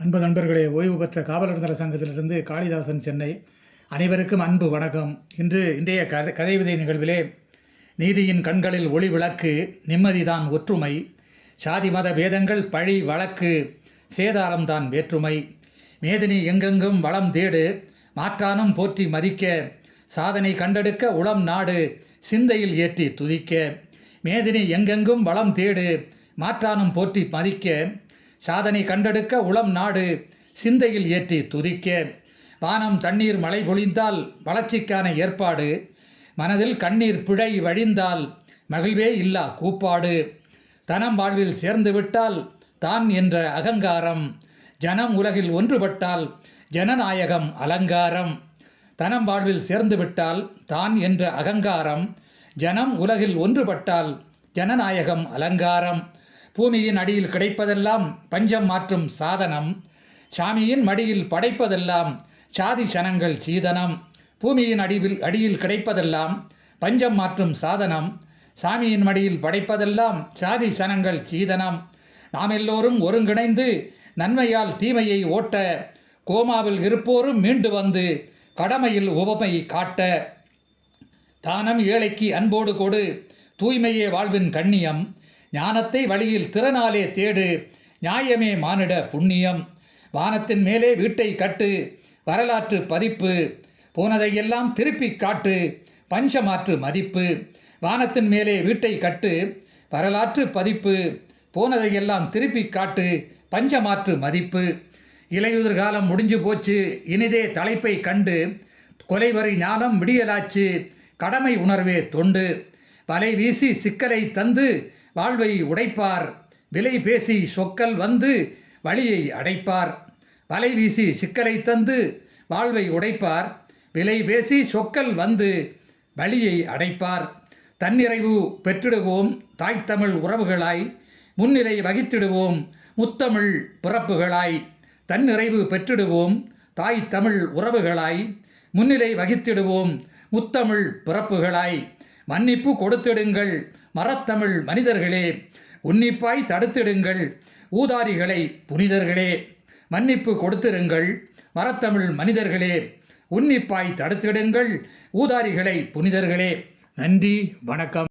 அன்பு நண்பர்களே ஓய்வு பெற்ற காவலர் நல சங்கத்திலிருந்து காளிதாசன் சென்னை. அனைவருக்கும் அன்பு வணக்கம். இன்று இன்றைய கதை கதைவிதை நிகழ்விலே நீதியின் கண்களில் ஒளி விளக்கு நிம்மதிதான் ஒற்றுமை. சாதி மத பேதங்கள் பழி வழக்கு சேதாரம்தான் வேற்றுமை. மேதினி எங்கெங்கும் வளம் தேடு மாற்றானும் போற்றி மதிக்க சாதனை கண்டெடுக்க உளம் நாடு சிந்தையில் ஏற்றி துதிக்க. மேதினி எங்கெங்கும் வளம் தேடு மாற்றானும் போற்றி மதிக்க. சாதனை கண்டெடுக்க உளம் நாடு சிந்தையில் ஏற்றி துதிக்க. வானம் தண்ணீர் மழை பொழிந்தால் வளர்ச்சிக்கான ஏற்பாடு. மனதில் கண்ணீர் பிழை வழிந்தால் மகிழ்வே இல்லா கூப்பாடு. தனம் வாழ்வில் சேர்ந்து விட்டால் தான் என்ற அகங்காரம். ஜனம் உலகில் ஒன்றுபட்டால் ஜனநாயகம் அலங்காரம். தனம் வாழ்வில் சேர்ந்து விட்டால் தான் என்ற அகங்காரம். ஜனம் உலகில் ஒன்றுபட்டால் ஜனநாயகம் அலங்காரம். பூமியின் அடியில் கிடைப்பதெல்லாம் பஞ்சம் மாற்றும் சாதனம். சாமியின் மடியில் படைப்பதெல்லாம் சாதி சனங்கள் சீதனம். பூமியின் அடிவில் அடியில் கிடைப்பதெல்லாம் பஞ்சம் மாற்றும் சாதனம். சாமியின் மடியில் படைப்பதெல்லாம் சாதி சனங்கள் சீதனம். நாம் எல்லோரும் ஒருங்கிணைந்து நன்மையால் தீமையை ஓட்ட கோமாவில் இருப்போரும் மீண்டு வந்து கடமையில் உவமை காட்ட. தானம் ஏழைக்கு அன்போடு கொடு தூய்மையே வாழ்வின் கண்ணியம். ஞானத்தை வழியில் திறனாலே தேடு. நியாயமே மானிட புண்ணியம். வானத்தின் மேலே வீட்டை கட்டு. வரலாற்று பதிப்பு. போனதையெல்லாம் திருப்பி காட்டு. பஞ்சமாற்று மதிப்பு. வானத்தின் மேலே வீட்டை கட்டு. வரலாற்று பதிப்பு. போனதையெல்லாம் திருப்பி காட்டு. பஞ்சமாற்று மதிப்பு. இலையுதிர் காலம் முடிஞ்சு போச்சு. இனிதே தலைப்பை கண்டு. கொலைவரி ஞானம் விடியலாச்சு. கடமை உணர்வே தொண்டு. வலை வீசி சிக்கலை தந்து வாழ்வை உடைப்பார். விலை பேசி சொக்கல் வந்து வழியை அடைப்பார். வலை வீசி சிக்கலை தந்து வாழ்வை உடைப்பார். விலை பேசி சொக்கல் வந்து வழியை அடைப்பார். தன்னிறைவு பெற்றிடுவோம் தாய்த்தமிழ் உறவுகளாய். முன்னிலை வகித்திடுவோம் முத்தமிழ் பிறப்புகளாய். தன்னிறைவு பெற்றிடுவோம் தாய் தமிழ் உறவுகளாய். முன்னிலை வகித்திடுவோம் முத்தமிழ் பிறப்புகளாய். மன்னிப்பு கொடுத்திடுங்கள் மரத்தமிழ் மனிதர்களே. உன்னிப்பாய் தடுத்திடுங்கள் ஊதாரிகளை புனிதர்களே. மன்னிப்பு கொடுத்திருங்கள் மரத்தமிழ் மனிதர்களே. உன்னிப்பாய் தடுத்திடுங்கள் ஊதாரிகளை புனிதர்களே. நன்றி வணக்கம்.